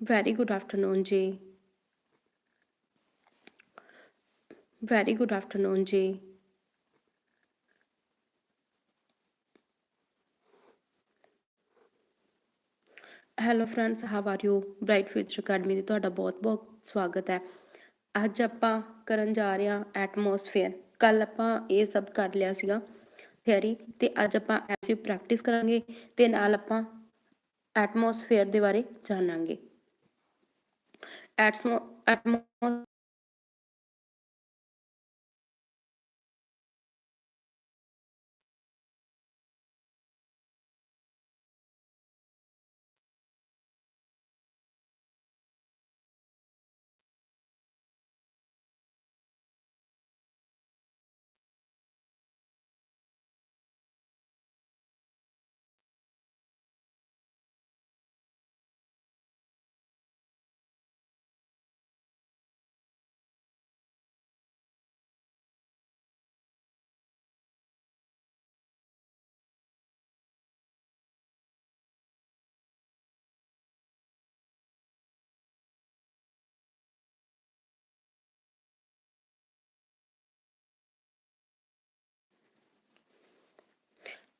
Very good afternoon ਜੀ very good afternoon ਜੀ hello friends how are you bright future academy ਦੇ ਤੁਹਾਡਾ ਬਹੁਤ-ਬਹੁਤ ਸਵਾਗਤ ਹੈ। ਅੱਜ ਆਪਾਂ ਕਰਨ ਜਾ ਰਹੇ ਹਾਂ ਐਟਮੋਸਫੇਅਰ ਕੱਲ ਆਪਾਂ ਇਹ ਸਭ ਕਰ ਲਿਆ ਸੀਗਾ ਥਿਉਰੀ ਤੇ ਅੱਜ ਆਪਾਂ ਐਸੀ ਪ੍ਰੈਕਟਿਸ ਕਰਾਂਗੇ ਤੇ ਨਾਲ ਆਪਾਂ ਐਟਮੋਸਫੇਅਰ ਦੇ ਬਾਰੇ ਜਾਣਾਂਗੇ। at, small,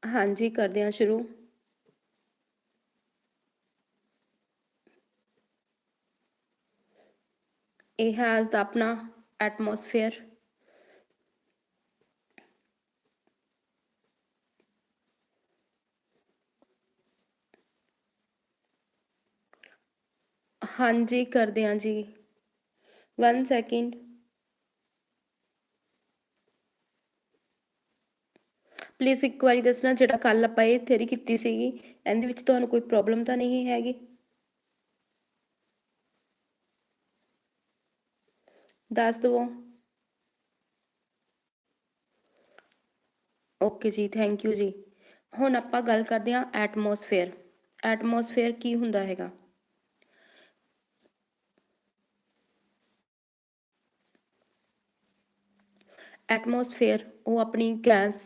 ਐਟਮੋ ਹਾਂਜੀ ਕਰਦੇ ਹਾਂ ਸ਼ੁਰੂ ਇਹ ਹੈ ਅੱਜ ਦਾ ਆਪਣਾ ਐਟਮੋਸਫੇਅਰ ਹਾਂਜੀ ਕਰਦੇ ਹਾਂ ਜੀ 1 ਸੈਕਿੰਡ ਪਲੀਜ਼ ਇੱਕ ਵਾਰੀ ਦੱਸਣਾ ਜਿਹੜਾ ਕੱਲ ਆਪਾਂ ਇਹ ਥਿਉਰੀ ਕੀਤੀ ਸੀਗੀ, ਇਹਦੇ ਵਿੱਚ ਤੁਹਾਨੂੰ ਕੋਈ ਪ੍ਰੋਬਲਮ ਤਾਂ ਨਹੀਂ ਹੈਗੀ? ਦੱਸ ਦਿਓ ਓਕੇ ਜੀ ਥੈਂਕ ਯੂ ਜੀ। ਹੁਣ ਆਪਾਂ ਗੱਲ ਕਰਦੇ ਹਾਂ ਐਟਮੋਸਫੇਅਰ ਐਟਮੋਸਫੇਅਰ ਕੀ ਹੁੰਦਾ ਹੈਗਾ? ਐਟਮੋਸਫੇਅਰ ਉਹ ਆਪਣੀ ਗੈਸ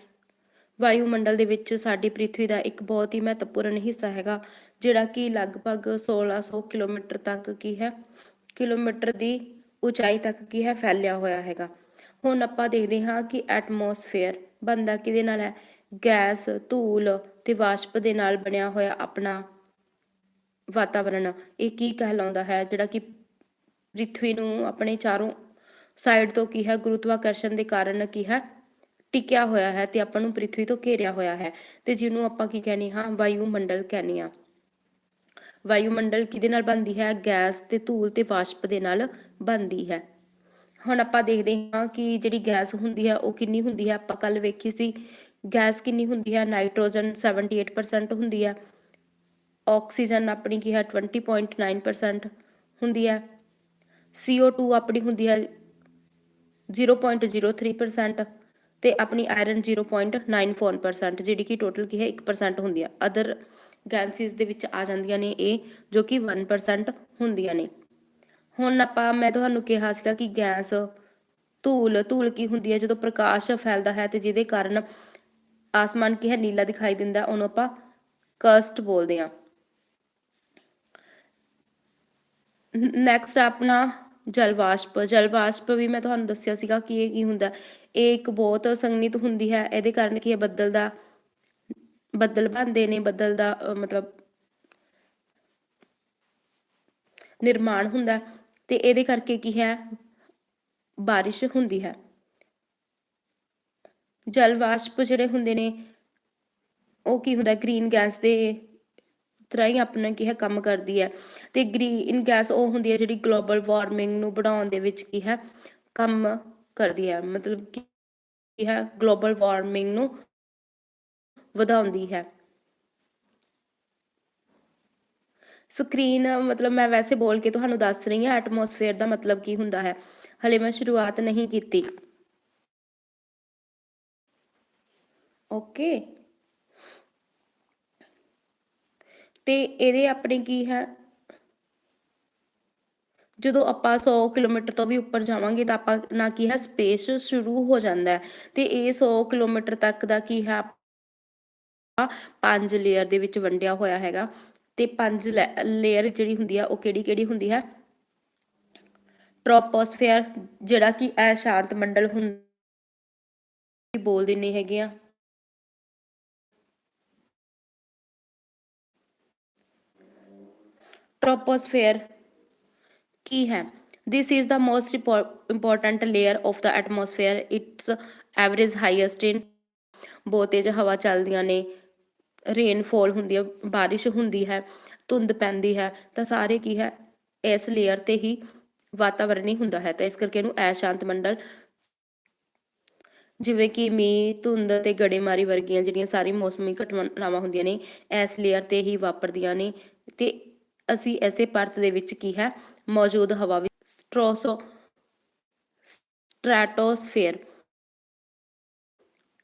ਵਾਯੂਮੰਡਲ ਦੇ ਵਿੱਚ ਸਾਡੀ ਪ੍ਰਿਥਵੀ ਦਾ ਇੱਕ ਬਹੁਤ ਹੀ ਮਹੱਤਵਪੂਰਨ ਹਿੱਸਾ ਹੈਗਾ, ਜਿਹੜਾ ਕਿ ਲਗਭਗ 1600 ਕਿਲੋਮੀਟਰ ਤੱਕ ਕੀ ਹੈ, ਕਿਲੋਮੀਟਰ ਦੀ ਉਚਾਈ ਤੱਕ ਕੀ ਹੈ, ਫੈਲਿਆ ਹੋਇਆ ਹੈਗਾ। ਹੁਣ ਆਪਾਂ ਦੇਖਦੇ ਹਾਂ ਕਿ ਐਟਮੋਸਫੇਅਰ ਬੰਦਾ ਕਿਹਦੇ ਨਾਲ ਹੈ? ਗੈਸ, ਧੂਲ ਤੇ ਵਾਸ਼ਪ ਦੇ ਨਾਲ ਬਣਿਆ ਹੋਇਆ ਆਪਣਾ ਵਾਤਾਵਰਣ। ਇਹ ਕੀ ਕਹਿਲਾਉਂਦਾ ਹੈ? ਜਿਹੜਾ ਕਿ ਪ੍ਰਿਥਵੀ ਨੂੰ ਆਪਣੇ ਚਾਰੋਂ ਸਾਈਡ ਤੋਂ ਕੀ ਹੈ, ਗੁਰੂਤਵਾਕਰਸ਼ਣ ਦੇ ਕਾਰਨ ਕੀ ਹੈ? ਟਿਕਿਆ ਹੋਇਆ ਹੈ ਤੇ ਆਪਾਂ ਨੂੰ ਪ੍ਰਿਥਵੀ ਤੋਂ ਘੇਰਿਆ ਹੋਇਆ ਹੈ ਤੇ ਜਿਹਨੂੰ ਆਪਾਂ ਕੀ ਕਹਿੰਦੇ ਹਾਂ, ਵਾਯੂਮੰਡਲ ਕਹਿੰਦੇ ਆ ਵਾਯੂਮੰਡਲ ਕਿਹਦੇ ਨਾਲ ਬਣਦੀ ਹੈ? ਗੈਸ ਤੇ ਧੂਲ ਤੇ ਵਾਸ਼ਪ ਦੇ ਨਾਲ ਬਣਦੀ ਹੈ। ਹੁਣ ਆਪਾਂ ਦੇਖਦੇ ਹਾਂ ਕਿ ਜਿਹੜੀ ਗੈਸ ਹੁੰਦੀ ਹੈ, ਉਹ ਕਿੰਨੀ ਹੁੰਦੀ ਹੈ? ਆਪਾਂ ਕੱਲ ਵੇਖੀ ਸੀ, ਗੈਸ ਕਿੰਨੀ ਹੁੰਦੀ ਹੈ? ਨਾਈਟ੍ਰੋਜਨ 78% ਹੁੰਦੀ ਹੈ। ਆਕਸੀਜਨ ਆਪਣੀ ਕੀ ਹੈ? 20.9% ਹੁੰਦੀ ਹੈ। CO2 ਆਪਣੀ ਹੁੰਦੀ ਹੈ 0.03% ਤੇ ਆਪਣੀ ਆਇਰਨ 0.94% ਜਿਹੜੀ ਕਿ ਟੋਟਲ ਕੀ ਹੈ 1% ਹੁੰਦੀ ਹੈ ਅਦਰ ਗੈਸਿਸ ਦੇ ਵਿੱਚ ਆ ਜਾਂਦੀਆਂ ਨੇ ਇਹ, ਜੋ ਕਿ 1% ਹੁੰਦੀਆਂ ਨੇ। ਹੁਣ ਆਪਾਂ, ਮੈਂ ਤੁਹਾਨੂੰ ਕਿਹਾ ਸੀਗਾ ਕਿ ਗੈਸ, ਧੂਲ ਧੂਲ ਕੀ ਹੁੰਦੀ ਹੈ ਜਦੋਂ ਪ੍ਰਕਾਸ਼ ਫੈਲਦਾ ਹੈ ਤੇ ਜਿਹਦੇ ਕਾਰਨ ਆਸਮਾਨ ਕੀ ਹੈ, ਨੀਲਾ ਦਿਖਾਈ ਦਿੰਦਾ, ਉਹਨੂੰ ਆਪਾਂ ਕਸਟ ਬੋਲਦੇ ਆ। ਨੈਕਸਟ ਆਪਣਾ ਜਲ ਵਾਸ਼ਪ ਜਲ ਵਾਸ਼ਪ ਵੀ ਮੈਂ ਤੁਹਾਨੂੰ ਦੱਸਿਆ ਸੀਗਾ ਕਿ ਇਹ ਕੀ ਹੁੰਦਾ, ਇਹ ਇੱਕ ਬਹੁਤ ਸੰਗਨਿਤ ਹੁੰਦੀ ਹੈ, ਇਹਦੇ ਕਾਰਨ ਕੀ ਹੈ, ਬੱਦਲ ਦਾ, ਬੱਦਲ ਬਣਦੇ ਨੇ, ਬੱਦਲ ਦਾ ਮਤਲਬ ਨਿਰਮਾਣ ਹੁੰਦਾ, ਤੇ ਇਹਦੇ ਕਰਕੇ ਕੀ ਹੈ, ਬਾਰਿਸ਼ ਹੁੰਦੀ ਹੈ। ਜਲ ਵਾਸ਼ਪ ਜਿਹੜੇ ਹੁੰਦੇ ਨੇ, ਉਹ ਕੀ ਹੁੰਦਾ, ਗ੍ਰੀਨ ਗੈਸ ਦੇ ਤਰ੍ਹਾਂ ਹੀ ਆਪਣਾ ਕੀ ਹੈ ਕੰਮ ਕਰਦੀ ਹੈ ਤੇ ਗ੍ਰੀਨ ਗੈਸ ਉਹ ਹੁੰਦੀ ਹੈ ਜਿਹੜੀ ਗਲੋਬਲ ਵਾਰਮਿੰਗ ਨੂੰ ਵਧਾਉਣ ਦੇ ਵਿੱਚ ਕੀ ਹੈ ਕੰਮ ਕਰਦੀ ਹੈ, ਮਤਲਬ ਕੀ ਹੈ ਗਲੋਬਲ ਵਾਰਮਿੰਗ ਨੂੰ ਵਧਾਉਂਦੀ ਹੈ। ਸਕਰੀਨ ਮਤਲਬ ਮੈਂ ਵੈਸੇ ਬੋਲ ਕੇ ਤੁਹਾਨੂੰ ਦੱਸ ਰਹੀ ਹਾਂ ਐਟਮੋਸਫੇਅਰ ਦਾ ਮਤਲਬ ਕੀ ਹੁੰਦਾ ਹੈ, ਹਲੇ ਮੈਂ ਸ਼ੁਰੂਆਤ ਨਹੀਂ ਕੀਤੀ। ਓਕੇ ਤੇ ਇਹਦੇ ਆਪਣੇ ਕੀ ਹੈ? ਜਦੋਂ ਆਪਾਂ 100 ਕਿਲੋਮੀਟਰ ਤੋਂ ਵੀ ਉੱਪਰ ਜਾਵਾਂਗੇ ਤਾਂ ਆਪਾਂ ਨਾ ਕੀ ਹੈ, ਸਪੇਸ ਸ਼ੁਰੂ ਹੋ ਜਾਂਦਾ ਹੈ। ਤੇ ਇਹ 100 ਕਿਲੋਮੀਟਰ ਤੱਕ ਦਾ ਕੀ ਹੈ? ਪੰਜ ਲੇਅਰ ਦੇ ਵਿੱਚ ਵੰਡਿਆ ਹੋਇਆ ਹੈਗਾ। ਤੇ ਪੰਜ ਲੇਅਰ ਜਿਹੜੀ ਹੁੰਦੀ ਆ, ਉਹ ਕਿਹੜੀ ਕਿਹੜੀ ਹੁੰਦੀ ਹੈ? ਟ੍ਰੋਪੋਸਫੇਅਰ ਜਿਹੜਾ ਕਿ ਅਸ਼ਾਂਤ ਮੰਡਲ ਹੁੰਦੀ, ਬੋਲ ਨਹੀਂ ਹੈਗੇ ਆ। Troposphere ਕੀ ਹੈ? This is the most important layer of the atmosphere. Its average highest in ਬਹੁਤ ਤੇਜ਼ ਹਵਾ ਚੱਲਦੀਆਂ ਨੇ ਰੇਨਫਾਲ ਹੁੰਦੀ ਹੈ, ਬਾਰਿਸ਼ ਹੁੰਦੀ ਹੈ, ਧੁੰਦ ਪੈਂਦੀ ਹੈ, ਤਾਂ ਸਾਰੇ ਕੀ ਹੈ? ਇਸ ਲੇਅਰ ਤੇ ਹੀ ਵਾਤਾਵਰਣ ਹੀ ਹੁੰਦਾ ਹੈ। ਤਾਂ ਇਸ ਕਰਕੇ ਇਹਨੂੰ ਅਸ਼ਾਂਤ ਮੰਡਲ ਜਿਵੇਂ ਕਿ ਮੀਂਹ, ਧੁੰਦ ਤੇ ਗੜੇਮਾਰੀ ਵਰਗੀਆਂ ਜਿਹੜੀਆਂ ਸਾਰੀ ਮੌਸਮੀ ਘਟਨਾਵਾਂ ਹੁੰਦੀਆਂ ਨੇ, ਇਸ ਲੇਅਰ ਤੇ ਹੀ ਵਾਪਰਦੀਆਂ ਨੇ। ਤੇ ਅਸੀਂ ਐਸੇ ਪਰਤ ਦੇ ਵਿੱਚ ਕੀ ਹੈ? ਮੌਜੂਦ ਹਵਾ ਵਿੱਚ ਸਟ੍ਰੋਸੋ ਸਟ੍ਰੈਟੋਸਫੇਅਰ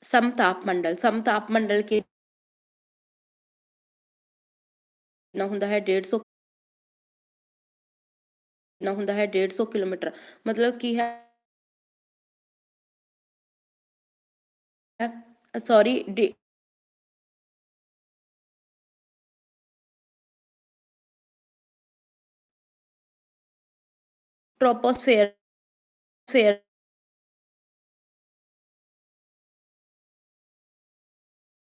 ਸਮਤਾਪ ਮੰਡਲ ਸਮਤਾਪ ਮੰਡਲ ਕੇ ਨਾ ਹੁੰਦਾ ਹੈ? 150 ਨਾ ਹੁੰਦਾ ਹੈ? 150 ਕਿਲੋਮੀਟਰ। ਮਤਲਬ ਕੀ ਹੈ? ਸੌਰੀ ਟ੍ਰੋਪੋਸਫੇਅਰ ਫੇਅਰ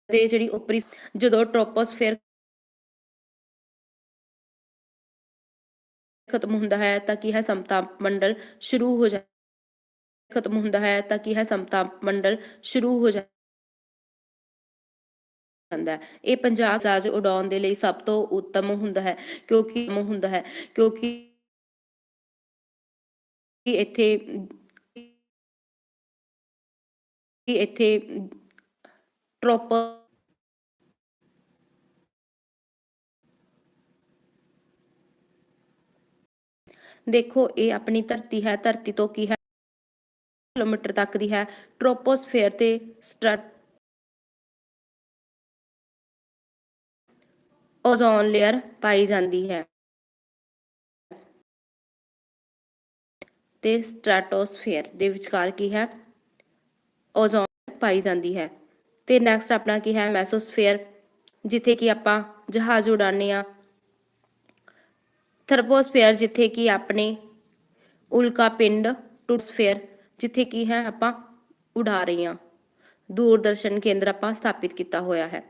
ਦੇ ਜਿਹੜੀ ਉਪਰੀ, ਜਦੋਂ ਟ੍ਰੋਪੋਸਫੇਅਰ ਖਤਮ ਹੁੰਦਾ ਹੈ, ਤਾਂ ਕੀ ਹੈ ਸਮਤਾਪ ਮੰਡਲ ਸ਼ੁਰੂ ਹੋ ਜਾਂਦਾ ਖਤਮ ਹੁੰਦਾ ਹੈ, ਤਾਂ ਕੀ ਹੈ ਸਮਤਾਪ ਮੰਡਲ ਸ਼ੁਰੂ ਹੋ ਜਾ, ਜਾਂਦਾ ਹੈ। ਇਹ ਪੰਜਾਬ ਜਹਾਜ਼ ਉਡਾਉਣ ਦੇ ਲਈ ਸਭ ਤੋਂ ਉੱਤਮ ਹੁੰਦਾ ਹੈ, ਕਿਉਂਕਿ ਹੁੰਦਾ ਹੈ, ਕਿਉਂਕਿ ਕਿ ਇੱਥੇ ਕਿ ਇੱਥੇ ਪ੍ਰੋਪਰ ਦੇਖੋ, ਇਹ ਆਪਣੀ ਧਰਤੀ ਹੈ, ਧਰਤੀ ਤੋਂ ਕੀ ਹੈ? ਕਿਲੋਮੀਟਰ ਤੱਕ ਦੀ ਹੈ। ਟ੍ਰੋਪੋਸਫੇਅਰ ਤੇ ਸਟ੍ਰੈਟ ਓਜ਼ੋਨ ਲੇਅਰ ਪਾਈ ਜਾਂਦੀ ਹੈ। ਤੇ ਸਟ੍ਰੈਟੋਸਫੇਅਰ ਦੇ ਵਿਚਕਾਰ ਕੀ ਹੈ? ਓਜ਼ੋਨ ਪਾਈ ਜਾਂਦੀ ਹੈ। ਤੇ ਨੈਕਸਟ ਆਪਣਾ ਕੀ ਹੈ? ਮੈਸੋਸਫੇਅਰ ਜਿੱਥੇ ਕਿ ਆਪਾਂ ਜਹਾਜ਼ ਉਡਾਉਂਦੇ ਆ ਥਰਪੋਸਫੇਅਰ ਜਿੱਥੇ ਕਿ ਆਪਣੇ ਉਲਕਾ ਪਿੰਡ ਟੂਟਸਫੇਅਰ, ਜਿੱਥੇ ਕੀ ਹੈ? ਆਪਾਂ ਉਡਾ ਰਹੇ ਹਾਂ। ਦੂਰਦਰਸ਼ਨ ਕੇਂਦਰ ਆਪਾਂ ਸਥਾਪਿਤ ਕੀਤਾ ਹੋਇਆ ਹੈ।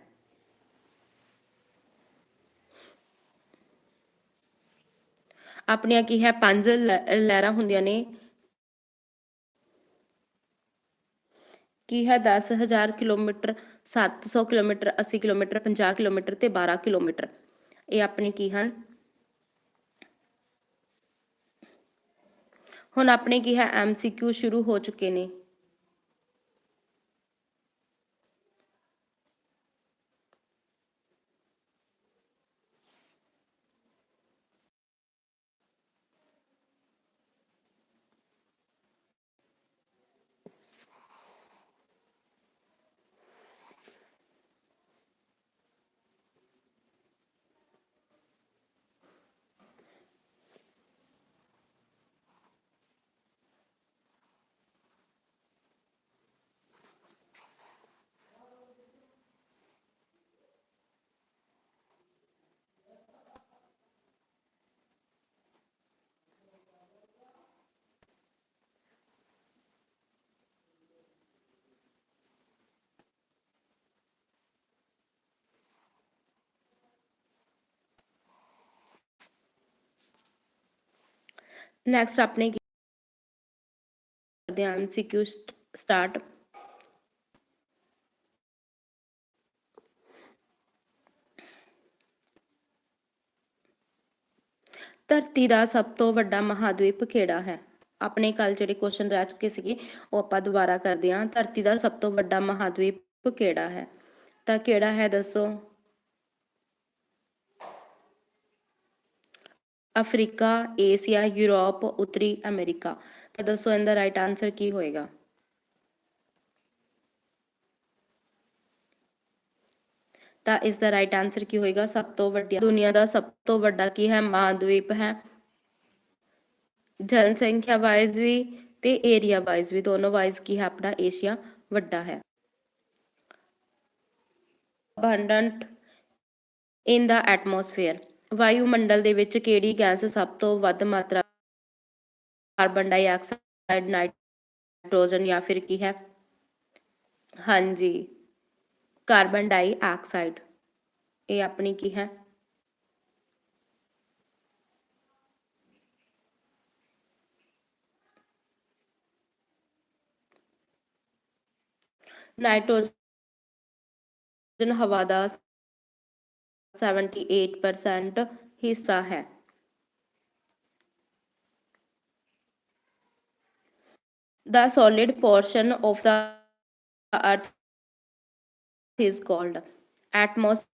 ਆਪਣੀਆਂ ਕੀ ਹੈ, ਪੰਜ ਲਹਿਰਾਂ ਹੁੰਦੀਆਂ ਨੇ। ਕੀ ਹੈ 10000 ਕਿਲੋਮੀਟਰ 700 ਕਿਲੋਮੀਟਰ 80 ਕਿਲੋਮੀਟਰ 50 ਕਿਲੋਮੀਟਰ ਤੇ 12 ਕਿਲੋਮੀਟਰ। ਇਹ ਆਪਣੇ ਕੀ ਹਨ? ਹੁਣ ਆਪਣੇ ਕੀ ਹੈ ਐਮਸੀਕਿਊ ਸ਼ੁਰੂ ਹੋ ਚੁੱਕੇ ਨੇ। ਨੈਕਸਟ ਆਪਣੇ ਕੀ ਕਰਦੇ ਹਾਂ ਐਮਸੀਕਿਊ ਸਟਾਰਟ ਧਰਤੀ ਦਾ ਸਭ ਤੋਂ ਵੱਡਾ ਮਹਾਦਵੀਪ ਕਿਹੜਾ ਹੈ? ਆਪਣੇ ਕੱਲ ਜਿਹੜੇ ਕੁਐਸਚਨ ਰਹਿ ਚੁੱਕੇ ਸੀਗੇ, ਉਹ ਆਪਾਂ ਦੁਬਾਰਾ ਕਰਦੇ ਹਾਂ। ਧਰਤੀ ਦਾ ਸਭ ਤੋਂ ਵੱਡਾ ਮਹਾਦਵੀਪ ਕਿਹੜਾ ਹੈ? ਤਾਂ ਕਿਹੜਾ ਹੈ ਦੱਸੋ? ਅਫਰੀਕਾ, ਏਸ਼ੀਆ, ਯੂਰਪ, ਉੱਤਰੀ ਅਮਰੀਕਾ। ਤਾਂ ਦੱਸੋ ਇਹਦਾ ਰਾਈਟ ਆਨਸਰ ਕੀ ਹੋਏਗਾ? ਤਾਂ ਇਸ ਦਾ ਰਾਈਟ ਆਨਸਰ ਕੀ ਹੋਏਗਾ? ਸਭ ਤੋਂ ਵੱਡਾ ਦੁਨੀਆ ਦਾ ਸਭ ਤੋਂ ਵੱਡਾ ਕੀ ਹੈ? ਮਹਾਦਵੀਪ ਹੈ। ਜਨਸੰਖਿਆ ਵਾਈਜ਼ ਵੀ ਤੇ ਏਰੀਆ ਵਾਈਜ਼ ਵੀ ਦੋਨੋਂ ਵਾਈਜ਼ ਕੀ ਹੈ? ਆਪਣਾ ਏਸ਼ੀਆ ਵੱਡਾ ਹੈ। ਅਬੰਡੈਂਟ ਇਨ ਦਾ ਐਟਮੋਸਫੇਅਰ ਵਾਯੂਮੰਡਲ ਦੇ ਵਿੱਚ ਕਿਹੜੀ ਗੈਸ ਸਭ ਤੋਂ ਵੱਧ ਮਾਤਰਾ ਕਾਰਬਨ ਡਾਈਆਕਸਾਈਡ, ਨਾਈਟ੍ਰੋਜਨ ਜਾਂ ਫਿਰ ਕੀ ਹੈ? ਹਾਂਜੀ। Carbon dioxide. ਇਹ ਆਪਣੀ ਕੀ ਹੈ? ਨਾਈਟ੍ਰੋਜਨ ਹਵਾ ਦਾ 78% हिस्सा है। The solid portion of the earth is called atmosphere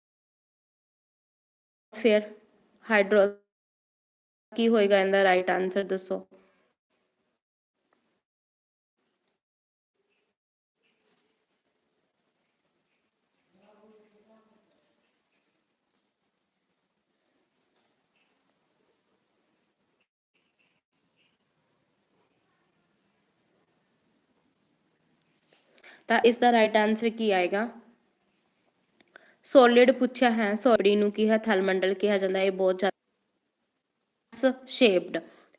hydro की होएगा इन right answer आंसर दोस्तों ਤਾਂ ਇਸ ਦਾ ਰਾਈਟ ਆਨਸਰ ਕੀ ਆਏਗਾ? ਸੋਲਿਡ ਪੁੱਛਿਆ ਹੈ ਸੋਲਿਡ ਨੂੰ ਕੀ ਹੈ? ਥਲਮੰਡਲ ਕਿਹਾ ਜਾਂਦਾ ਇਹ ਬਹੁਤ ਜ਼ਿਆਦਾ ਸ਼ੇਪਡ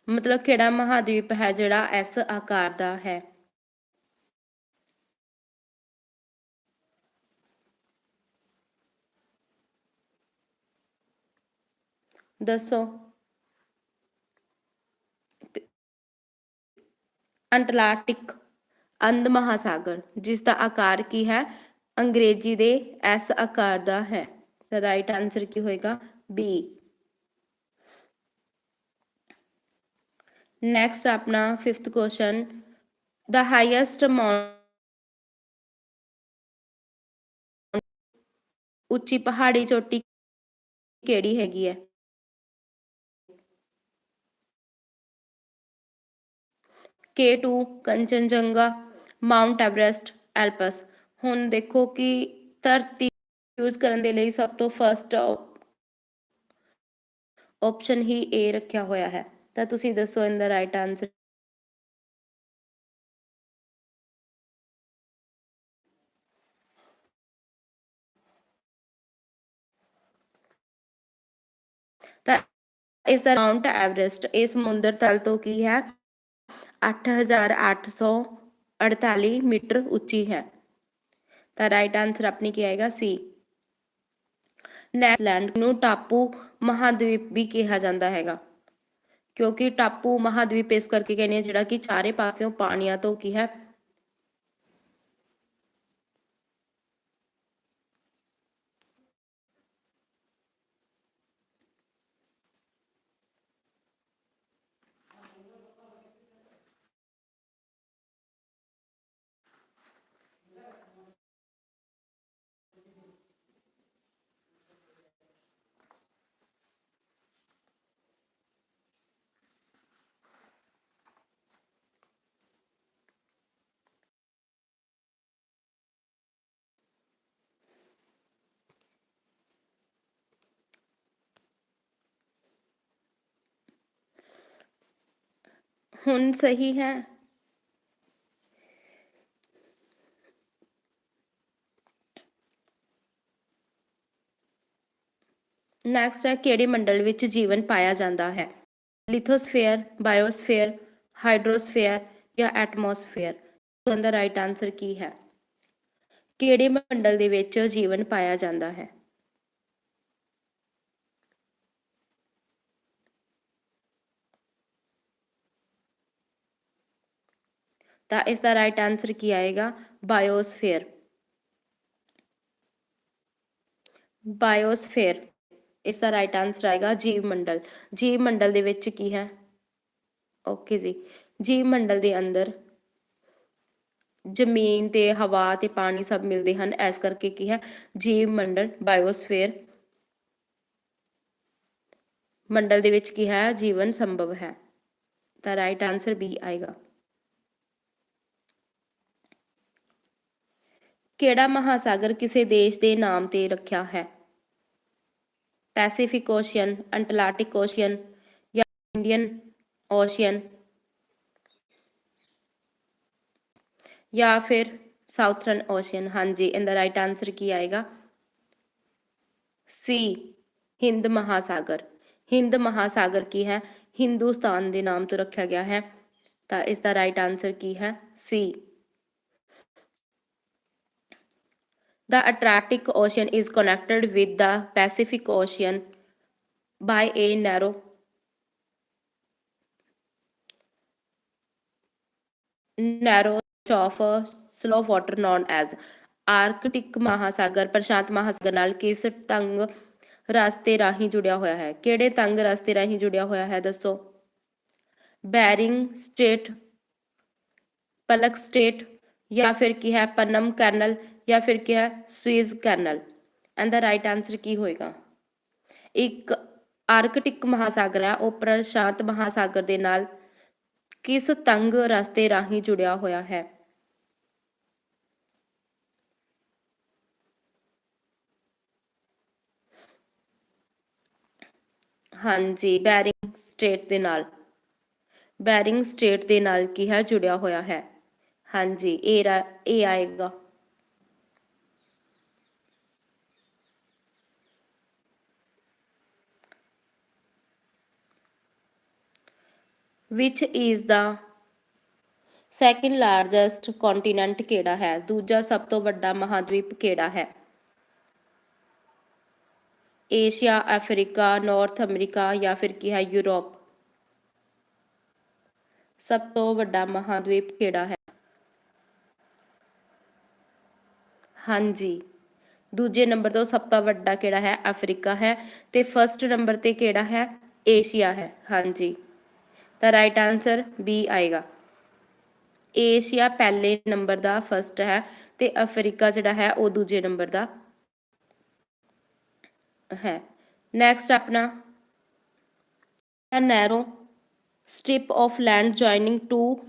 ਮਤਲਬ ਕਿਹੜਾ ਮਹਾਦਵੀਪ ਹੈ ਜਿਹੜਾ ਐਸ ਆਕਾਰ ਦਾ ਹੈ? ਦੱਸੋ। ਅੰਟਲਾਰਟਿਕ ਅੰਧ ਮਹਾਸਾਗਰ, ਜਿਸ ਦਾ ਆਕਾਰ ਕੀ ਹੈ? ਅੰਗਰੇਜ਼ੀ ਦੇ ਐਸ ਆਕਾਰ ਦਾ ਹੈ। ਤਾਂ ਰਾਈਟ ਆਨਸਰ ਕੀ ਹੋਏਗਾ? ਬੀ ਨੈਕਸਟ ਆਪਣਾ 5th question the highest mountain ਉੱਚੀ ਪਹਾੜੀ ਚੋਟੀ ਕਿਹੜੀ ਹੈਗੀ ਹੈ? K2 Kanchenjunga Mount Everest, Alps. ਹੁਣ ਦੇਖੋ ਕਿ ਧਰਤੀ ਯੂਜ਼ ਕਰਨ ਦੇ ਲਈ ਸਭ ਤੋਂ ਫਰਸਟ ਆਪਸ਼ਨ ਹੀ A ਰੱਖਿਆ ਹੋਇਆ ਹੈ। ਤਾਂ ਤੁਸੀਂ ਦੱਸੋ ਇਹਦਾ ਰਾਈਟ ਆਨਸਰ ਤਾਂ ਇਸ ਦਾ ਮਾਊਂਟ ਐਵਰੈਸਟ ਇਹ ਸਮੁੰਦਰ ਤਲ ਤੋਂ ਕੀ ਹੈ? 8848 ਮੀਟਰ ਉੱਚੀ ਹੈ ਤਾਂ ਰਾਈਟ ਆਨਸਰ ਆਪਣੀ ਕੀ ਆਏਗਾ ਸੀ ਨੈਥਲੈਂਡ ਨੂੰ ਟਾਪੂ ਮਹਾਦਵੀਪ ਵੀ ਕਿਹਾ ਜਾਂਦਾ ਹੈਗਾ ਕਿਉਂਕਿ ਟਾਪੂ ਮਹਾਦਵੀਪ ਇਸ ਕਰਕੇ ਕਹਿੰਦੇ ਆ ਜਿਹੜਾ ਕਿ ਚਾਰੇ ਪਾਸਿਓਂ ਪਾਣੀਆਂ ਤੋਂ ਕੀ ਹੈ ਹੁਣ ਸਹੀ ਹੈ। ਨੈਕਸਟ ਹੈ, ਕਿਹੜੇ ਮੰਡਲ ਵਿੱਚ ਜੀਵਨ ਪਾਇਆ ਜਾਂਦਾ ਹੈ? ਲਿਥੋਸਫੇਅਰ ਬਾਇਓਸਫੇਅਰ ਹਾਈਡਰੋਸਫੇਅਰ ਜਾਂ ਐਟਮੋਸਫੇਅਰ ਦਾ ਰਾਈਟ ਆਨਸਰ ਕੀ ਹੈ? ਕਿਹੜੇ ਮੰਡਲ ਦੇ ਵਿੱਚ ਜੀਵਨ ਪਾਇਆ ਜਾਂਦਾ ਹੈ? ਤਾਂ ਇਸ ਦਾ ਰਾਈਟ ਆਨਸਰ ਕੀ ਆਏਗਾ? ਬਾਇਓਸਫੇਅਰ ਬਾਇਓਸਫੇਅਰ ਇਸ ਦਾ ਰਾਈਟ ਆਨਸਰ ਆਏਗਾ ਜੀਵ ਮੰਡਲ ਜੀਵ ਮੰਡਲ ਦੇ ਵਿੱਚ ਕੀ ਹੈ? ਓਕੇ ਜੀ। ਜੀਵ ਮੰਡਲ ਦੇ ਅੰਦਰ ਜ਼ਮੀਨ ਤੇ ਹਵਾ ਤੇ ਪਾਣੀ ਸਭ ਮਿਲਦੇ ਹਨ। ਇਸ ਕਰਕੇ ਕੀ ਹੈ? ਜੀਵ ਮੰਡਲ ਬਾਇਓਸਫੇਅਰ ਮੰਡਲ ਦੇ ਵਿੱਚ ਕੀ ਹੈ? ਜੀਵਨ ਸੰਭਵ ਹੈ। ਤਾਂ ਰਾਈਟ ਆਨਸਰ ਬੀ ਆਏਗਾ। ਕਿਹੜਾ ਮਹਾਸਾਗਰ ਕਿਸੇ ਦੇਸ਼ ਦੇ ਨਾਮ ਤੇ ਰੱਖਿਆ ਹੈ? ਪੈਸੀਫਿਕ ਓਸ਼ੀਅਨ ਅੰਟਲਾਰਟਿਕ ਓਸ਼ੀਅਨ ਜਾਂ ਇੰਡੀਅਨ ਓਸ਼ੀਅਨ ਜਾਂ ਫਿਰ ਸਾਊਥਰਨ ਓਸ਼ੀਅਨ ਹਾਂਜੀ, ਇਹਦਾ ਰਾਈਟ ਆਨਸਰ ਕੀ ਆਏਗਾ? ਸੀ ਹਿੰਦ ਮਹਾਸਾਗਰ। ਹਿੰਦ ਮਹਾਸਾਗਰ ਕੀ ਹੈ? ਹਿੰਦੁਸਤਾਨ ਦੇ ਨਾਮ ਤੋਂ ਰੱਖਿਆ ਗਿਆ ਹੈ। ਤਾਂ ਇਸ ਦਾ ਰਾਈਟ ਆਨਸਰ ਕੀ ਹੈ? C The Atlantic Ocean is connected with the Pacific Ocean by a narrow narrow of slow water known as Arctic ਮਹਾਸਾਗਰ ਪ੍ਰਸ਼ਾਂਤ ਮਹਾਸਾਗਰ ਨਾਲ ਕਿਸ ਤੰਗ ਰਸਤੇ ਰਾਹੀਂ ਜੁੜਿਆ ਹੋਇਆ ਹੈ? ਕਿਹੜੇ ਤੰਗ ਰਸਤੇ ਰਾਹੀਂ ਜੁੜਿਆ ਹੋਇਆ ਹੈ? ਦੱਸੋ। ਬੈਰਿੰਗ ਸਟ੍ਰੇਟ, ਪਲਕ ਸਟ੍ਰੇਟ ਜਾਂ ਫਿਰ ਕੀ ਹੈ? ਪਨਮ ਕੈਨਲ ਜਾਂ ਫਿਰ ਕਿਹਾ ਹੈ ਕੈਨਲ ਐਂਡ ਦਾ ਰਾਈਟ ਆਨਸਰ ਕੀ ਹੋਏਗਾ? ਇੱਕ ਆਰਕਟਿਕ ਮਹਾਸਾਗਰ ਹੈ, ਉਹ ਪ੍ਰਸ਼ਾਂਤ ਮਹਾਸਾਗਰ ਦੇ ਨਾਲ ਕਿਸ ਤੰਗ ਰਸਤੇ ਰਾਹੀਂ ਜੁੜਿਆ ਹੋਇਆ ਹੈ? ਹਾਂਜੀ, ਬੈਰਿੰਗ ਸਟੇਟ ਦੇ ਨਾਲ। ਬੈਰਿੰਗ ਸਟੇਟ ਦੇ ਨਾਲ ਕੀ ਹੈ? ਜੁੜਿਆ ਹੋਇਆ ਹੈ। ਹਾਂਜੀ, ਇਹ ਰਾ- ਇਹ ਆਏਗਾ। Which is the second largest continent ਕਿਹੜਾ ਹੈ? ਦੂਜਾ ਸਭ ਤੋਂ ਵੱਡਾ ਮਹਾਦਵੀਪ ਕਿਹੜਾ ਹੈ? ਏਸ਼ੀਆ ਅਫਰੀਕਾ ਨਾਰਥ ਅਮਰੀਕਾ ਜਾਂ ਫਿਰ ਕੀ ਹੈ? ਯੂਰਪ ਸਭ ਤੋਂ ਵੱਡਾ ਮਹਾਦਵੀਪ ਕਿਹੜਾ ਹੈ? ਹਾਂਜੀ। ਦੂਜੇ ਨੰਬਰ ਤੋਂ ਸਭ ਤੋਂ ਵੱਡਾ ਕਿਹੜਾ ਹੈ? ਅਫਰੀਕਾ ਹੈ। ਤੇ ਫਰਸਟ ਨੰਬਰ ਤੇ ਕਿਹੜਾ ਹੈ? ਏਸ਼ੀਆ ਹੈ। ਹਾਂਜੀ। ਤਾਂ ਰਾਈਟ ਆਨਸਰ ਬੀ ਆਏਗਾ ਏਸ਼ੀਆ ਪਹਿਲੇ ਨੰਬਰ ਦਾ ਫਰਸਟ ਹੈ ਤੇ ਅਫਰੀਕਾ ਜਿਹੜਾ ਹੈ ਉਹ ਦੂਜੇ ਨੰਬਰ ਦਾ ਹੈ ਨੈਕਸਟ ਆਪਣਾ a narrow strip of land joining two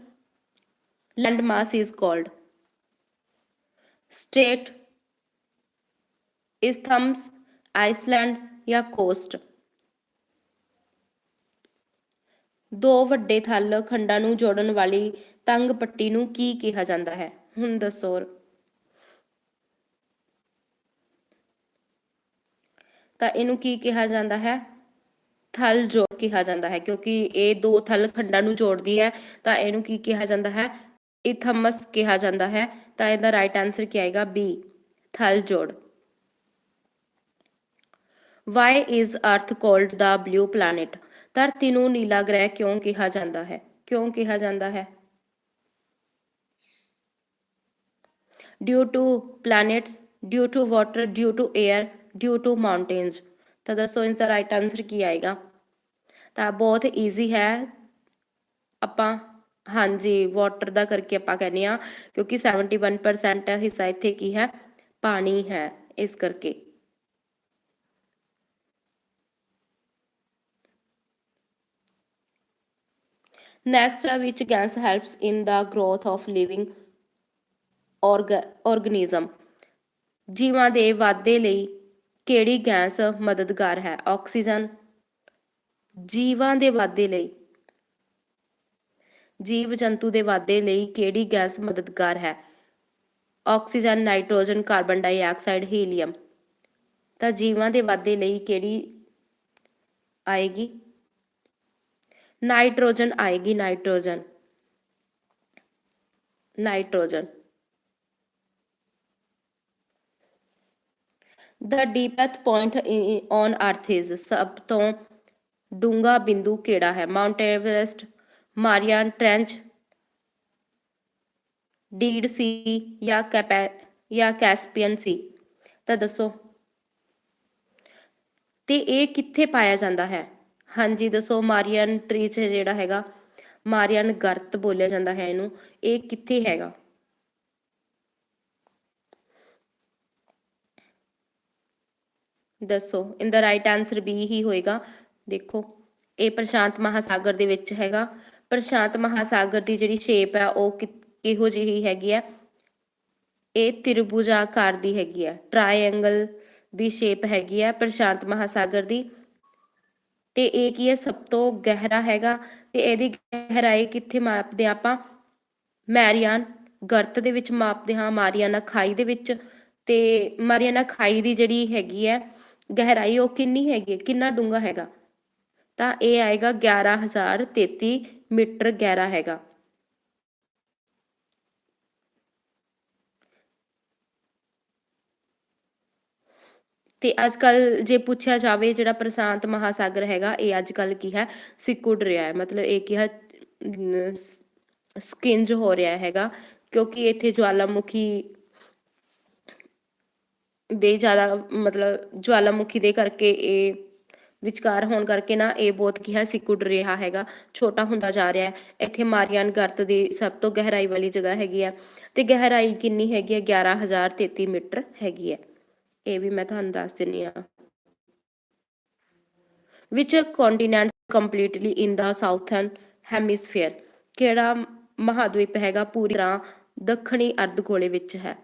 landmass is called state isthmus iceland ਜਾਂ coast ਦੋ ਵੱਡੇ ਥੱਲ ਖੰਡਾਂ ਨੂੰ ਜੋੜਨ ਵਾਲੀ ਤੰਗ ਪੱਟੀ ਨੂੰ ਕੀ ਕਿਹਾ ਜਾਂਦਾ ਹੈ? ਹੁਣ ਦੱਸੋ। ਤਾਂ ਇਹਨੂੰ ਕੀ ਕਿਹਾ ਜਾਂਦਾ ਹੈ? ਥਲ ਜੋੜ ਕਿਹਾ ਜਾਂਦਾ ਹੈ, ਕਿਉਂਕਿ ਇਹ ਦੋ ਥਲ ਖੰਡਾਂ ਨੂੰ ਜੋੜਦੀ ਹੈ, ਤਾਂ ਇਹਨੂੰ ਕੀ ਕਿਹਾ ਜਾਂਦਾ ਹੈ? ਇਥਮਸ ਕਿਹਾ ਜਾਂਦਾ ਹੈ, ਤਾਂ ਇਹਦਾ ਰਾਈਟ ਆਨਸਰ ਕੀ ਆਏਗਾ? ਬੀ ਥਲ ਜੋੜ। Why is earth called the blue planet ਧਰਤੀ ਨੂੰ ਨੀਲਾ ਗ੍ਰਹਿ ਕਿਉਂ ਕਿਹਾ ਜਾਂਦਾ ਹੈ? ਕਿਉਂ ਕਿਹਾ ਜਾਂਦਾ ਹੈ? Due to planets, due to water, due to air, due to mountains. ਤਾਂ ਦੱਸੋ ਇਸ ਦਾ ਰਾਈਟ ਆਨਸਰ ਕੀ ਆਏਗਾ? ਤਾਂ ਬਹੁਤ ਈਜ਼ੀ ਹੈ। ਆਪਾਂ, ਹਾਂਜੀ ਵਾਟਰ ਦਾ ਕਰਕੇ ਆਪਾਂ ਕਹਿੰਦੇ ਆ ਕਿਉਂਕਿ 71% ਹਿੱਸਾ ਇੱਥੇ ਕੀ ਹੈ? ਪਾਣੀ ਹੈ, ਇਸ ਕਰਕੇ। Next, uh, which gas helps in the growth of living orga- ਜੀਵਾਂ ਦੇ ਵਾਧੇ ਲਈ ਕਿਹੜੀ ਗੈਸ ਮਦਦਗਾਰ ਹੈ? ਆਕਸੀਜਨ ਜੀਵਾਂ ਦੇ ਵਾਧੇ ਲਈ ਜੀਵ ਜੰਤੂ ਦੇ ਵਾਧੇ ਲਈ ਕਿਹੜੀ ਗੈਸ ਮਦਦਗਾਰ ਹੈ? Oxygen nitrogen carbon dioxide helium ਤਾਂ ਜੀਵਾਂ ਦੇ ਵਾਧੇ ਲਈ ਕਿਹੜੀ ਆਏਗੀ? ਨਾਈਟ੍ਰੋਜਨ ਆਏਗੀ, nitrogen. Nitrogen. The deepest point i- on earth ਸਭ ਤੋਂ ਡੂੰਘਾ ਬਿੰਦੂ ਕਿਹੜਾ ਹੈ? Mount Everest Mariana trench dead sea ਜਾਂ ਕੈਪੈ ਜਾਂ ਕੈਸਪੀਅਨ ਸੀ ਤਾਂ ਦੱਸੋ। ਤੇ ਇਹ ਕਿੱਥੇ ਪਾਇਆ ਜਾਂਦਾ ਹੈ? ਹਾਂਜੀ, ਦੱਸੋ ਮਾਰੀਅਨ ਚ ਜਿਹੜਾ ਹੈਗਾ ਮਾਰੀਅਨ ਗਰਤ ਬੋਲਿਆ ਜਾਂਦਾ ਹੈ ਇਹਨੂੰ, ਇਹ ਕਿੱਥੇ ਹੈਗਾ? ਦੱਸੋ ਇਨ ਦਾ ਰਾਈਟ ਆਨਸਰ ਬੀ ਹੀ ਹੋਏਗਾ, ਦੇਖੋ, ਇਹ ਪ੍ਰਸ਼ਾਂਤ ਮਹਾਸਾਗਰ ਦੇ ਵਿੱਚ ਹੈਗਾ, ਪ੍ਰਸ਼ਾਂਤ ਮਹਾਸਾਗਰ ਦੀ ਜਿਹੜੀ ਸ਼ੇਪ ਹੈ ਉਹ ਕਿਹੋ ਜਿਹੀ ਹੈਗੀ ਹੈ ਇਹ ਤ੍ਰਿਭੁਜਾਕਾਰ ਦੀ ਹੈਗੀ ਹੈ ਟ੍ਰਾਇੰਗਲ ਦੀ ਸ਼ੇਪ ਹੈਗੀ ਹੈ ਪ੍ਰਸ਼ਾਂਤ ਮਹਾਸਾਗਰ ਦੀ ਤੇ ਇਹ ਕੀ ਹੈ? ਸਭ ਤੋਂ ਗਹਿਰਾ ਹੈਗਾ ਤੇ ਇਹਦੀ ਗਹਿਰਾਈ ਕਿੱਥੇ ਮਾਪਦੇ ਹਾਂ ਆਪਾਂ? ਮੈਰੀਆਨ ਗਰਤ ਦੇ ਵਿੱਚ ਮਾਪਦੇ ਹਾਂ, ਮਾਰੀਆਨਾ ਖਾਈ ਦੇ ਵਿੱਚ ਤੇ ਮਾਰੀਆਨਾ ਖਾਈ ਦੀ ਜਿਹੜੀ ਹੈਗੀ ਹੈ ਗਹਿਰਾਈ ਉਹ ਕਿੰਨੀ ਹੈਗੀ ਹੈ? ਕਿੰਨਾ ਡੂੰਘਾ ਹੈਗਾ? ਤਾਂ ਇਹ ਆਏਗਾ 11033 ਮੀਟਰ ਗਹਿਰਾ ਹੈਗਾ। ਤੇ ਅੱਜ ਕੱਲ ਜੇ ਪੁੱਛਿਆ ਜਾਵੇ ਜਿਹੜਾ ਪ੍ਰਸ਼ਾਂਤ ਮਹਾਸਾਗਰ ਹੈਗਾ, ਇਹ ਅੱਜ ਕੱਲ ਕੀ ਹੈ? ਸਿੱਕੁੜ ਰਿਹਾ ਹੈ। ਮਤਲਬ ਇਹ ਕੀ ਹੈ? ਸਕਿੰਜ ਹੋ ਰਿਹਾ ਹੈਗਾ, ਕਿਉਂਕਿ ਇੱਥੇ ਜਵਾਲਾਮੁਖੀ ਦੇ ਜ਼ਿਆਦਾ, ਮਤਲਬ ਜਵਾਲਾਮੁਖੀ ਦੇ ਕਰਕੇ ਇਹ ਵਿਚਕਾਰ ਹੋਣ ਕਰਕੇ ਨਾ ਇਹ ਬਹੁਤ ਕੀ ਹੈ? ਸਿੱਕੁੜ ਰਿਹਾ ਹੈਗਾ, ਛੋਟਾ ਹੁੰਦਾ ਜਾ ਰਿਹਾ ਹੈ। ਇੱਥੇ ਮਾਰੀਆਨ ਗਰਤ ਦੀ ਸਭ ਤੋਂ ਗਹਿਰਾਈ ਵਾਲੀ ਜਗ੍ਹਾ ਹੈਗੀ ਹੈ ਤੇ ਗਹਿਰਾਈ ਕਿੰਨੀ ਹੈਗੀ ਹੈ? 11033 ਮੀਟਰ ਹੈਗੀ ਹੈ। ਇਹ ਵੀ ਮੈਂ ਤੁਹਾਨੂੰ ਦੱਸ ਦਿੰਨੀ ਆ which continent completely in the southern hemisphere, ਕਿਹੜਾ ਮਹਾਦਵੀਪ ਹੈਗਾ ਪੂਰੀ ਤਰ੍ਹਾਂ ਦੱਖਣੀ ਅਰਧਗੋਲੇ ਵਿੱਚ ਹੈ।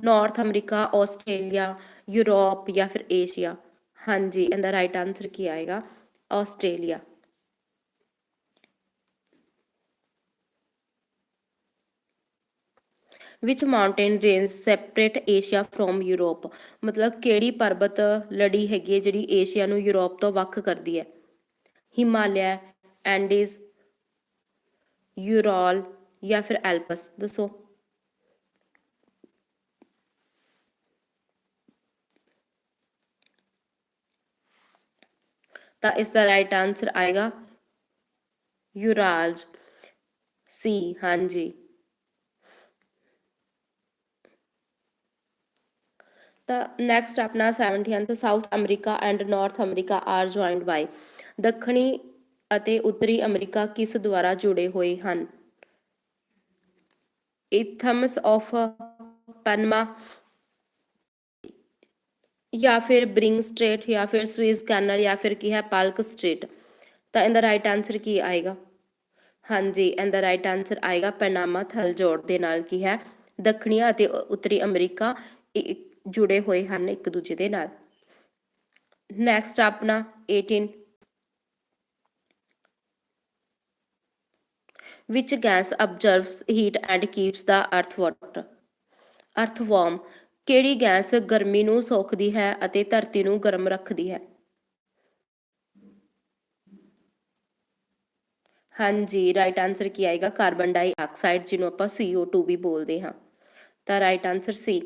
ਨਾਰਥ ਅਮਰੀਕਾ ਆਸਟ੍ਰੇਲੀਆ ਯੂਰਪ ਜਾਂ ਫਿਰ ਏਸ਼ੀਆ ਹਾਂਜੀ, ਇਹਦਾ ਰਾਈਟ ਆਨਸਰ ਕੀ ਆਏਗਾ? Australia which mountain range separate Asia from Europe ਮਤਲਬ ਕਿਹੜੀ ਪਰਬਤ ਲੜੀ ਹੈਗੀ ਹੈ, ਜਿਹੜੀ ਏਸ਼ੀਆ ਨੂੰ ਯੂਰਪ ਤੋਂ ਵੱਖ ਕਰਦੀ ਹੈ? ਹਿਮਾਲਿਆ ਐਂਡੀਜ਼ ਯੂਰਲ ਜਾਂ ਫਿਰ ਐਲਪਸ ਦੱਸੋ। ਤਾਂ ਇਸ ਦਾ ਰਾਈਟ ਆਨਸਰ ਆਏਗਾ ਯੂਰਾਲਸ ਸੀ ਹਾਂਜੀ। ਤਾਂ ਨੈਕਸਟ ਆਪਣਾ 70th South America and North America are joined by ਦੱਖਣੀ ਅਤੇ ਉੱਤਰੀ ਅਮਰੀਕਾ ਕਿਸ ਦੁਆਰਾ ਜੁੜੇ ਹੋਏ ਹਨ? ਇਥਮਸ ਆਫ ਪਨਮਾ ਜਾਂ ਫਿਰ ਬ੍ਰਿੰਗ ਸਟ੍ਰੇਟ ਜਾਂ ਫਿਰ ਸਵਿਸ ਕੈਨਲ ਜਾਂ ਫਿਰ ਕੀ ਹੈ ਪਾਲਕ ਸਟ੍ਰੇਟ ਤਾਂ ਇਹਦਾ ਰਾਈਟ ਆਨਸਰ ਕੀ ਆਏਗਾ? ਹਾਂਜੀ, ਇਹਦਾ ਰਾਈਟ ਆਨਸਰ ਆਏਗਾ ਪਨਾਮਾ ਥਲ ਜੋੜ ਦੇ ਨਾਲ ਕੀ ਹੈ? ਦੱਖਣੀ ਅਤੇ ਉੱਤਰੀ ਅਮਰੀਕਾ ਜੁੜੇ ਹੋਏ ਹਨ ਇੱਕ ਦੂਜੇ ਦੇ ਨਾਲ। ਨੈਕਸਟ ਆਪਣਾ 18 which gas absorbs heat and keeps the earth water earth warm, ਕਿਹੜੀ ਗੈਸ ਗਰਮੀ ਨੂੰ ਸੋਖਦੀ ਹੈ ਅਤੇ ਧਰਤੀ ਨੂੰ ਗਰਮ ਰੱਖਦੀ ਹੈ? ਹਾਂਜੀ ਰਾਈਟ ਆਨਸਰ ਕੀ ਆਏਗਾ? ਕਾਰਬਨ ਡਾਈਆਕਸਾਈਡ ਜਿਹਨੂੰ ਆਪਾਂ CO2 ਵੀ ਬੋਲਦੇ ਹਾਂ। ਤਾਂ right answer C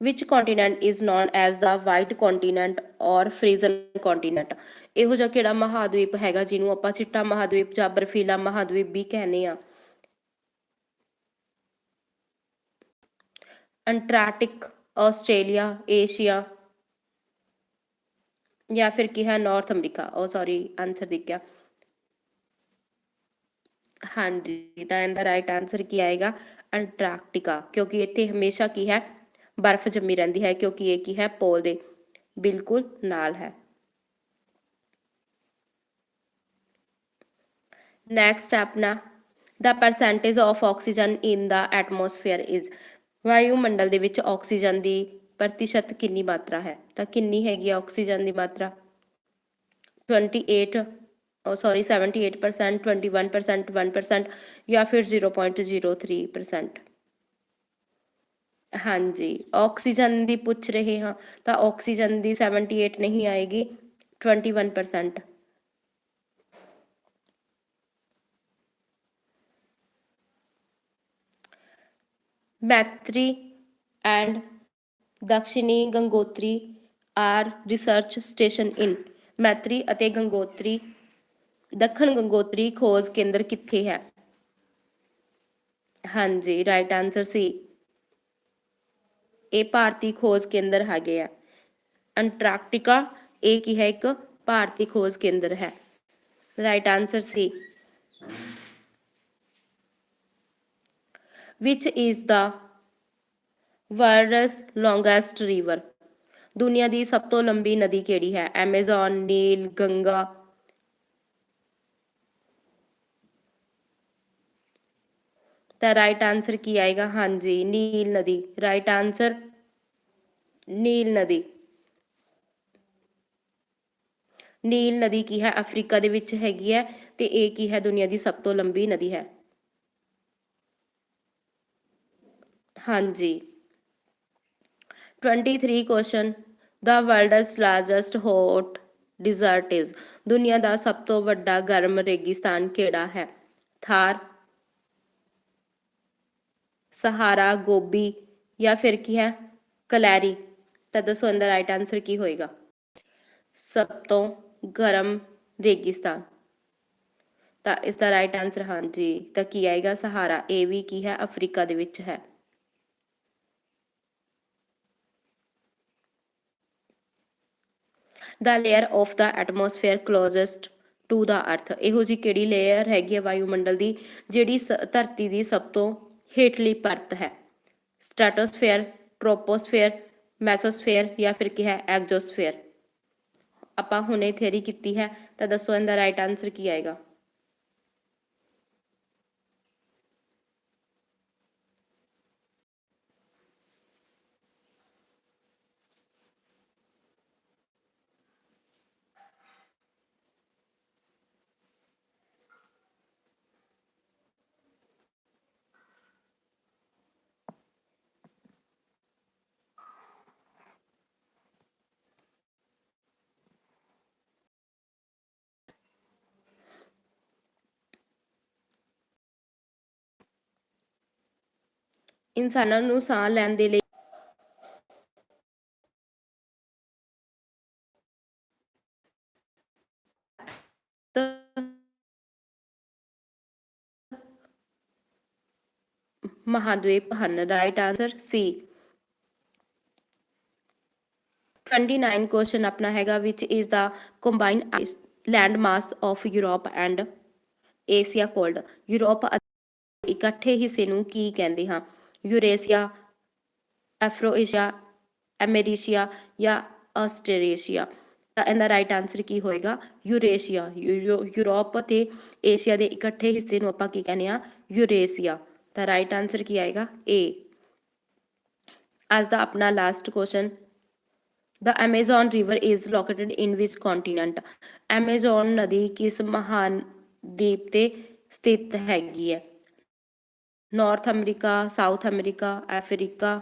which continent is known as the white continent or frozen continent? ਇਹੋ ਜਿਹਾ ਕਿਹੜਾ ਮਹਾਦਵੀਪ ਹੈਗਾ ਜਿਹਨੂੰ ਆਪਾਂ ਚਿੱਟਾ ਮਹਾਦਵੀਪ ਜਾਂ ਬਰਫੀਲਾ ਮਹਾਦਵੀਪ ਵੀ ਕਹਿੰਦੇ ਆ ਅੰਟਾਰਕਟਿਕ ਆਸਟ੍ਰੇਲੀਆ ਏਸ਼ੀਆ ਜਾਂ ਫਿਰ ਕੀ ਹੈ ਨਾਰਥ ਅਮਰੀਕਾ ਉਹ ਸੌਰੀ ਆਨਸਰ ਦਿਖ ਗਿਆ ਹਾਂਜੀ, ਤਾਂ ਇਹਦਾ ਰਾਈਟ ਆਨਸਰ ਕੀ ਆਏਗਾ? ਅੰਟਾਰਕਟਿਕਾ ਕਿਉਂਕਿ ਇੱਥੇ ਹਮੇਸ਼ਾ ਕੀ ਹੈ ਬਰਫ਼ ਜੰਮੀ ਰਹਿੰਦੀ ਹੈ, ਕਿਉਂਕਿ ਇਹ ਕੀ ਹੈ, ਪੋਲ ਦੇ ਬਿਲਕੁਲ ਨਾਲ ਹੈ। ਨੈਕਸਟ ਆਪਣਾ the percentage of oxygen in the atmosphere is ਵਾਯੂਮੰਡਲ ਦੇ ਵਿੱਚ ਆਕਸੀਜਨ ਦੀ ਪ੍ਰਤੀਸ਼ਤ ਕਿੰਨੀ ਮਾਤਰਾ ਹੈ? ਤਾਂ ਕਿੰਨੀ ਹੈਗੀ ਆਕਸੀਜਨ ਦੀ ਮਾਤਰਾ? 28 ਸੌਰੀ 78% 21% 1% ਜਾਂ ਫਿਰ 0.03% ਹਾਂਜੀ, ਆਕਸੀਜਨ ਦੀ ਪੁੱਛ ਰਹੇ ਹਾਂ, ਤਾਂ ਆਕਸੀਜਨ ਦੀ 78 ਨਹੀਂ ਆਏਗੀ 21% Maitri and Dakshini Gangotri are research station in. Maitri ਅਤੇ ਗੰਗੋਤਰੀ, ਦੱਖਣ ਗੰਗੋਤਰੀ ਖੋਜ ਕੇਂਦਰ ਕਿੱਥੇ ਹੈ? ਹਾਂਜੀ ਰਾਈਟ ਆਨਸਰ ਸੀ। ਇਹ ਭਾਰਤੀ ਖੋਜ ਕੇਂਦਰ ਹੈਗੇ ਆ। ਅੰਟਾਰਕਟਿਕਾ ਇਹ ਕੀ ਹੈ? ਇੱਕ ਭਾਰਤੀ ਖੋਜ ਕੇਂਦਰ ਹੈ। Right answer C which is the world's longest river? ਦੁਨੀਆ ਦੀ ਸਭ ਤੋਂ ਲੰਬੀ ਨਦੀ ਕਿਹੜੀ ਹੈ? ਐਮਾਜ਼ਨ ਨੀਲ ਗੰਗਾ ਤਾਂ ਰਾਈਟ ਆਨਸਰ ਕੀ ਆਏਗਾ? ਹਾਂਜੀ ਨੀਲ ਨਦੀ ਰਾਈਟ ਆਨਸਰ ਨੀਲ ਨਦੀ ਨੀਲ ਨਦੀ ਕੀ ਹੈ? ਅਫਰੀਕਾ ਦੇ ਵਿੱਚ ਹੈਗੀ ਹੈ ਤੇ ਇਹ ਕੀ ਹੈ? ਦੁਨੀਆ ਦੀ ਸਭ ਤੋਂ ਲੰਬੀ ਨਦੀ ਹੈ। ਹਾਂਜੀ। 23 question, the world's largest hot desert is ਦੁਨੀਆ ਦਾ ਸਭ ਤੋਂ ਵੱਡਾ ਗਰਮ ਰੇਗਿਸਤਾਨ ਕਿਹੜਾ ਹੈ? ਥਾਰ ਸਹਾਰਾ ਗੋਬੀ ਜਾਂ ਫਿਰ ਕੀ ਹੈ? ਕਲੈਰੀ। ਤਾਂ ਦੱਸੋ ਇਹਦਾ ਰਾਈਟ ਆਨਸਰ ਕੀ ਹੋਏਗਾ? ਸਭ ਤੋਂ ਗਰਮ ਰੇਗਿਸਤਾਨ। ਤਾਂ ਇਸ ਦਾ ਰਾਈਟ ਆਨਸਰ ਹਾਂਜੀ, ਤਾਂ ਕੀ ਆਏਗਾ? ਸਹਾਰਾ ਇਹ ਵੀ ਕੀ ਹੈ? ਅਫਰੀਕਾ ਦੇ ਵਿੱਚ ਹੈ। The layer of the atmosphere closest to the earth ਇਹੋ ਜੀ ਕਿਹੜੀ ਲੇਅਰ ਹੈਗੀ ਹੈ ਵਾਯੂਮੰਡਲ ਦੀ? ਜਿਹੜੀ ਸ- ਧਰਤੀ ਦੀ ਸਭ ਤੋਂ ਹੇਠਲੀ ਪਰਤ ਹੈ ਸਟ੍ਰੈਟੋਸਫੇਅਰ ਟ੍ਰੋਪੋਸਫੇਅਰ ਮੈਸੋਸਫੇਅਰ ਜਾਂ ਫਿਰ ਕੀ ਹੈ ਐਗਜ਼ੋਸਫੇਅਰ ਆਪਾਂ ਹੁਣੇ ਥਿਅਰੀ ਕੀਤੀ ਹੈ ਤਾਂ ਦੱਸੋ ਇਹਦਾ ਰਾਈਟ ਆਨਸਰ ਕੀ ਆਏਗਾ ਇਨਸਾਨਾਂ ਨੂੰ ਸਾਹ ਲੈਣ ਦੇ ਲਈ ਮਹਾਦਵੀਪ ਹਨ। ਰਾਈਟ ਆਨਸਰ ਸੀ 29 ਕੁਐਸਚਨ ਆਪਣਾ ਹੈਗਾ, which is the combine land mass of Europe and Asia called Europe ਇਕੱਠੇ ਹਿੱਸੇ ਨੂੰ ਕੀ ਕਹਿੰਦੇ ਹਾਂ? ਯੂਰੇਸ਼ੀਆ ਐਫਰੋਏਸ਼ੀਆ ਅਮੇਰੀਸ਼ੀਆ ਜਾਂ ਆਸਟ੍ਰੇਲੇਸ਼ੀਆ ਤਾਂ ਇਹਦਾ ਰਾਈਟ ਆਨਸਰ ਕੀ ਹੋਏਗਾ? ਯੂਰੇਸ਼ੀਆ ਯੂ- ਯੂਰਪ ਅਤੇ ਏਸ਼ੀਆ ਦੇ ਇਕੱਠੇ ਹਿੱਸੇ ਨੂੰ ਆਪਾਂ ਕੀ ਕਹਿੰਦੇ ਆ ਯੂਰੇਸ਼ੀਆ ਤਾਂ ਰਾਈਟ ਆਨਸਰ ਕੀ ਆਏਗਾ? ਏ ਅੱਜ ਦਾ ਆਪਣਾ last question The Amazon river is located in which continent? Amazon ਨਦੀ ਕਿਸ ਮਹਾਨ ਦੀਪ ਤੇ ਸਥਿਤ ਹੈਗੀ ਹੈ? North America South America Africa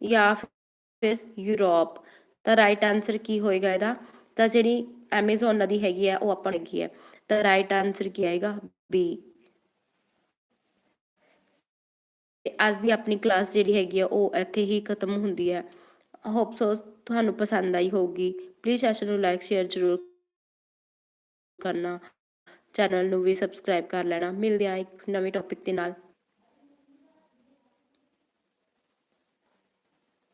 ਜਾਂ ਫਿਰ ਯੂਰਪ ਤਾਂ ਰਾਈਟ ਆਨਸਰ ਕੀ ਹੋਏਗਾ ਇਹਦਾ? ਤਾਂ ਜਿਹੜੀ ਐਮਾਜ਼ਨ ਨਦੀ ਹੈਗੀ ਹੈ, ਉਹ ਆਪਾਂ ਨੂੰ ਹੈ। ਤਾਂ ਰਾਈਟ ਆਨਸਰ ਕੀ ਆਏਗਾ? ਬੀ ਅੱਜ ਦੀ ਆਪਣੀ ਕਲਾਸ ਜਿਹੜੀ ਹੈਗੀ ਆ ਉਹ ਇੱਥੇ ਹੀ ਖਤਮ ਹੁੰਦੀ ਹੈ। ਹੋਪ ਸੋ ਤੁਹਾਨੂੰ ਪਸੰਦ ਆਈ ਹੋਊਗੀ। ਪਲੀਜ਼ ਸੈਸ਼ਨ ਨੂੰ ਲਾਈਕ ਸ਼ੇਅਰ ਜ਼ਰੂਰ ਕਰਨਾ। ਚੈਨਲ ਨੂੰ ਵੀ ਸਬਸਕ੍ਰਾਈਬ ਕਰ ਲੈਣਾ। ਮਿਲਦੇ ਆ ਇੱਕ ਨਵੇਂ ਟੌਪਿਕ ਦੇ ਨਾਲ।